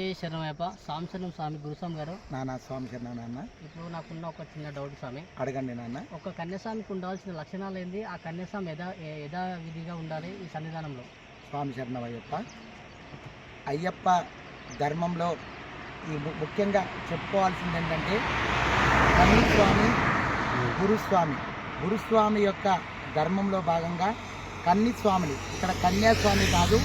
శరణమయ్యప్ప సాంశనం స్వామి గురుస్వామి గారు. నాన్న స్వామి శరణ నాన్న. ఇప్పుడు నాకున్న ఒక చిన్న డౌట్ స్వామి. అడగండి నాన్న. ఒక కన్యాస్వామికి ఉండాల్సిన లక్షణాలు ఏంది? ఆ కన్యాస్వామి యథా ఏ- యథా విధిగా ఉండాలి ఈ సన్నిధానంలో? స్వామి శరణం అయ్యప్ప అయ్యప్ప ధర్మంలో ఈ ముఖ్యంగా చెప్పుకోవాల్సింది ఏంటంటే కన్నీ స్వామి గురుస్వామి. గురుస్వామి యొక్క ధర్మంలో భాగంగా కన్ని స్వామిని ఇక్కడ కన్యాస్వామి కాదు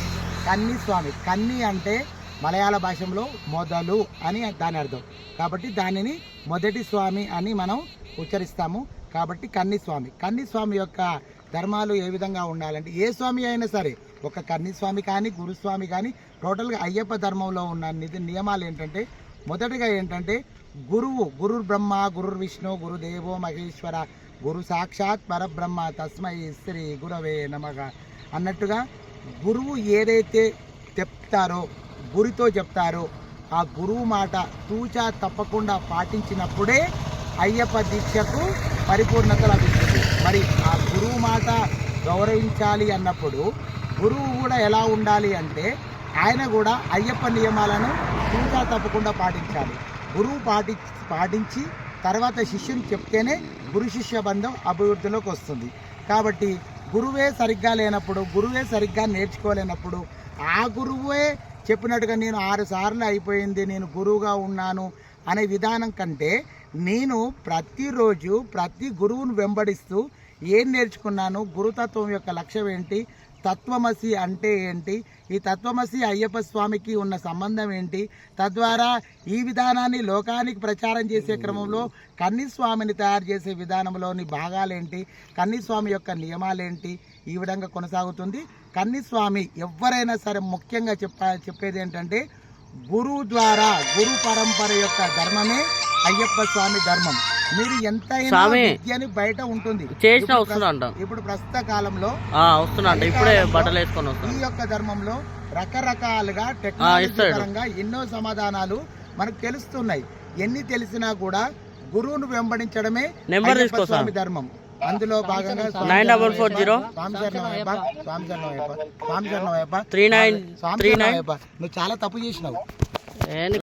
కన్ని స్వామి కన్ని అంటే మలయాళ భాషలో మొదలు అని దాని అర్థం. కాబట్టి దానిని మొదటి స్వామి అని మనం ఉచ్చరిస్తాము. కాబట్టి కన్నిస్వామి. కన్నిస్వామి యొక్క ధర్మాలు ఏ విధంగా ఉండాలంటే ఏ స్వామి అయినా సరే ఒక కన్నిస్వామి కానీ గురుస్వామి కానీ టోటల్గా అయ్యప్ప ధర్మంలో ఉన్న నిధి నియమాలు ఏంటంటే మొదటిగా ఏంటంటే గురువు గురు బ్రహ్మ గురు విష్ణు గురుదేవో మహేశ్వర గురు సాక్షాత్ పరబ్రహ్మ తస్మై శ్రీ గురవే నమగ అన్నట్టుగా గురువు ఏదైతే చెప్తారో గురితో చెప్తారు. ఆ గురువు మాట తూచా తప్పకుండా పాటించినప్పుడే అయ్యప్ప దీక్షకు పరిపూర్ణత లభిస్తుంది. మరి ఆ గురువు మాట గౌరవించాలి అన్నప్పుడు గురువు కూడా ఎలా ఉండాలి అంటే ఆయన కూడా అయ్యప్ప నియమాలను తూచా తప్పకుండా పాటించాలి. గురువు పాటి పాటించి తర్వాత శిష్యుని చెప్తేనే గురు శిష్య బంధం అభివృద్ధిలోకి వస్తుంది. కాబట్టి గురువే సరిగ్గా లేనప్పుడు గురువే సరిగ్గా నేర్చుకోలేనప్పుడు ఆ గురువే చెప్పినట్టుగా నేను ఆరు సార్లు అయిపోయింది నేను గురువుగా ఉన్నాను అనే విధానం కంటే నేను ప్రతిరోజు ప్రతి గురువును వెంబడిస్తూ ఏం నేర్చుకున్నాను? గురుతత్వం యొక్క లక్ష్యం ఏంటి? తత్వమసి అంటే ఏంటి? ఈ తత్వమసి అయ్యప్ప స్వామికి ఉన్న సంబంధం ఏంటి? తద్వారా ఈ విధానాన్ని లోకానికి ప్రచారం చేసే క్రమంలో కన్నీస్వామిని తయారు చేసే విధానంలోని భాగాలేంటి? కన్నీస్వామి యొక్క నియమాలేంటి? ఈ విధంగా కొనసాగుతుంది. కన్నిస్వామి ఎవరైనా సరే ముఖ్యంగా చెప్ప చెప్పేది ఏంటంటే గురువు ద్వారా గురు పరంపర యొక్క ధర్మమే అయ్యప్ప స్వామి ధర్మం. మీరు ఎంతైనా స్వామి. విద్యని బయట ఉంటుంది. చేసిన ఇప్పుడు వస్తున్నా అంట ప్రస్తు- ఇప్పుడు ప్రస్తుత కాలంలో వస్తున్నా అంట. ఇప్పుడే బట్టలు వేసుకొని ఈ వస్తున్నా యొక్క ధర్మంలో రకరకాలుగా టెక్నాలజీ ఇస్తాడు. పరంగా ఎన్నో సమాధానాలు మనకు తెలుస్తున్నాయి. ఎన్ని తెలిసినా కూడా గురువును వెంబడించడమే నెంబర్ స్వామి ధర్మం. అందులో భాగంగా నైన్ డబల్ ఫోర్ జీరో. స్వామి త్రీ నైన్ స్వామి నువ్వు చాలా తప్పు చేసినావు.